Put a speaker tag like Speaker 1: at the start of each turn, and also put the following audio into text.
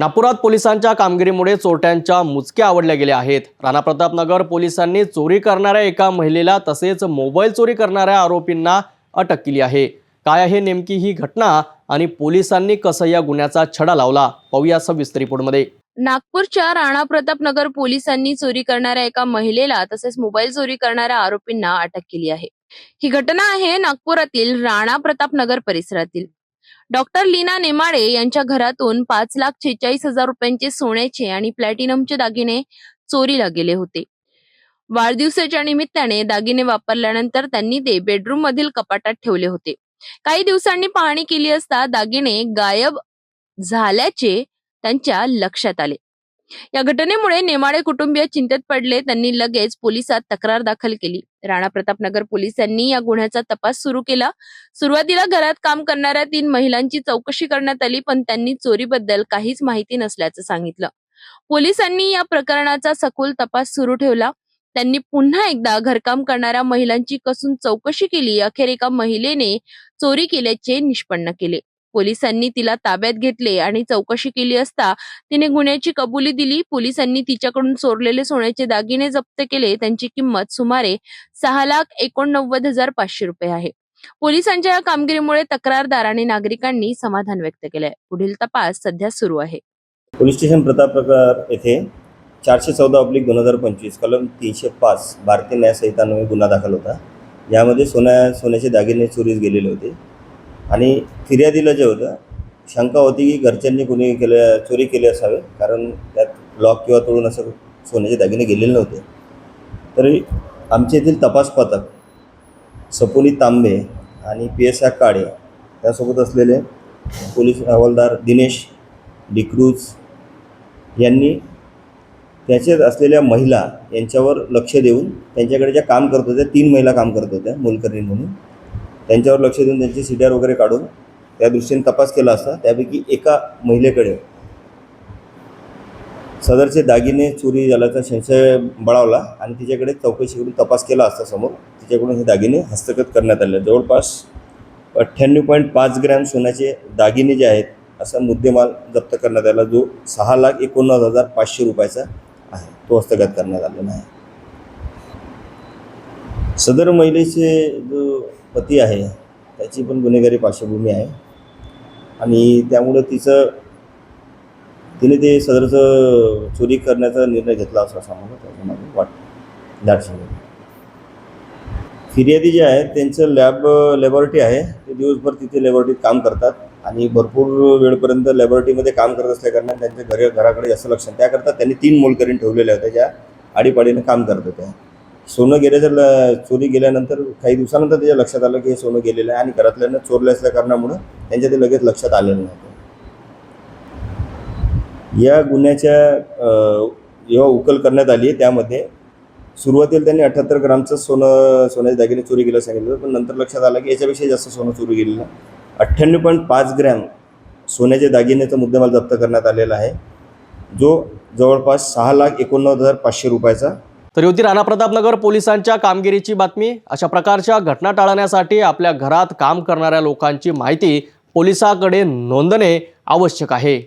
Speaker 1: नागपुरात पोलिसांच्या कामगिरीमुळे चोरट्यांच्या मुचक्या आवडल्या गेल्या आहेत. राणा प्रतापनगर पोलिसांनी चोरी करणाऱ्या एका महिलेला तसेच मोबाईल चोरी करणाऱ्या आरोपींना अटक केली आहे. काय आहे नेमकी ही घटना आणि पोलिसांनी कसं या गुन्ह्याचा छडा लावला? पाहूया सविस्तर रिपोर्टमध्ये
Speaker 2: नागपूरच्या राणा प्रताप नगर पोलिसांनी चोरी करणाऱ्या एका महिलेला तसेच मोबाईल चोरी करणाऱ्या आरोपींना अटक केली आहे. ही घटना आहे नागपुरातील राणा प्रताप नगर परिसरातील. डॉक्टर लीना नेमाडे यांच्या घरातून पाच लाख छेचाळीस हजार रुपयांचे सोन्याचे आणि प्लॅटिनमचे दागिने चोरीला गेले होते. वाढदिवसाच्या निमित्ताने दागिने वापरल्यानंतर त्यांनी ते बेडरूम मधील कपाटात ठेवले होते. काही दिवसांनी पाहणी केली असता दागिने गायब झाल्याचे त्यांच्या लक्षात आले. या घटनेमुळे नेमाडे कुटुंबीय चिंतेत पडले. त्यांनी लगेच पोलिसात तक्रार दाखल केली. राणा प्रतापनगर पोलिसांनी या गुन्ह्याचा तपास सुरू केला. सुरुवातीला घरात काम करणाऱ्या तीन महिलांची चौकशी करण्यात आली पण त्यांनी चोरीबद्दल काहीच माहिती नसल्याचं सांगितलं. पोलिसांनी या प्रकरणाचा सखोल तपास सुरू ठेवला. त्यांनी पुन्हा एकदा घरकाम करणाऱ्या महिलांची कसून चौकशी केली. अखेर एका महिलेने चोरी केल्याचे निष्पन्न केले. पोलिसांनी तिला ताब्यात घेतले आणि चौकशी केली असता तिने गुन्ह्याची कबुली दिली. पोलिसांनी तिच्याकडून चोरलेले सोन्याचे दागिने जप्त केले. त्यांची किंमत सुमारे सहा लाख एकोणनव्वद हजार पाचशे रुपये आहे. पोलिसांच्या या कामगिरीमुळे तक्रारदार आणि नागरिकांनी समाधान व्यक्त केलंय. पुढील तपास सध्या सुरू आहे.
Speaker 3: पोलीस स्टेशन प्रतापनगर येथे चारशे चौदा ऑब्लिक दोन हजार पंचवीस कलम तीनशे पाच भारतीय न्याय गुन्हा दाखल होता. यामध्ये सोन्या सोन्याचे दागिने चोरीस गेलेले होते. आणि फिर्यादीला जे होतं शंका होती की घरच्यांनी कोणी केलं चोरी केली असावे कारण त्यात लॉक किंवा तोडून असं सोन्याचे दागिने गेलेले नव्हते. तरी आमच्या येथील तपास पथक सपोनी तांबे आणि पी एस आर काळे त्यासोबत असलेले पोलीस हवालदार दिनेश डिक्रूज यांनी त्याच्यात असलेल्या महिला यांच्यावर लक्ष देऊन त्यांच्याकडे ज्या काम करत होत्या तीन महिला काम करत होत्या मोलकरीण म्हणून. त्यांच्यावर लक्ष देऊन त्यांची सी डी आर वगैरे काढून त्या दृष्टीने तपास केला असता त्यापैकी एका महिलेकडे सदरचे दागिने चोरी झाल्याचा संशय बळावला आणि तिच्याकडे चौकशी करून तपास केला असता समोर. तिच्याकडून हे दागिने हस्तगत करण्यात आले. जवळपास अठ्ठ्याण्णव पॉईंट पाच ग्रॅम सोन्याचे दागिने जे आहेत असा मुद्देमाल जप्त करण्यात आला जो सहा लाख एकोणनव्वद हजार पाचशे रुपयाचा आहे. तो हस्तगत करण्यात आलेला आहे. सदर महिलेचे जो पती आहे. त्याची पण गुन्हेगारी पार्श्वभूमी आहे. आणि त्यामुळं तिचं तिने ते सदरचं चोरी करण्याचा निर्णय घेतला असं असं मला त्याच्यामध्ये वाटतं. दाटसंग फिर्यादी जे आहेत त्यांचं लॅब लॅबॉरेटरी आहे. ते दिवसभर तिथे लॅबॉरेटरीत काम करतात. आणि भरपूर वेळपर्यंत लॅबॉरेटरीमध्ये काम करत असल्याकारणाने त्यांच्या घर घराकडे जास्त लक्ष त्याकरता त्यांनी तीन मोलकरीण ठेवलेल्या होत्या ज्या आडीपाडीनं काम करत होत्या. सोनं गेल्याच्या ल चोरी गेल्यानंतर काही दिवसानंतर त्याच्या लक्षात आलं की हे सोनं गेलेलं आहे आणि घरातल्यांना चोरलं असल्या कारणामुळं त्यांच्या ते लगेच लक्षात आलेलं नव्हतं या गुन्ह्याच्या जेव्हा उकल करण्यात आली त्यामध्ये सुरुवातीला त्यांनी अठ्ठ्याहत्तर ग्रामचं सोनं सोन्याचे दागिने चोरी केलं सांगितलं पण नंतर लक्षात आलं की याच्यापेक्षा जास्त सोनं चोरी गेलेलं अठ्ठ्याण्णव पॉईंट पाच ग्रॅम सोन्याचे दागिन्याचा मुद्देमाल जप्त करण्यात आलेला आहे. जो जवळपास सहा लाख एकोणनव्वद हजार पाचशे रुपयाचा
Speaker 1: तर होती राणा प्रतापनगर पोलिसांच्या कामगिरीची बातमी. अशा प्रकारच्या घटना टाळण्यासाठी आपल्या घरात काम करणाऱ्या लोकांची माहिती पोलिसाकडे नोंदणे आवश्यक आहे.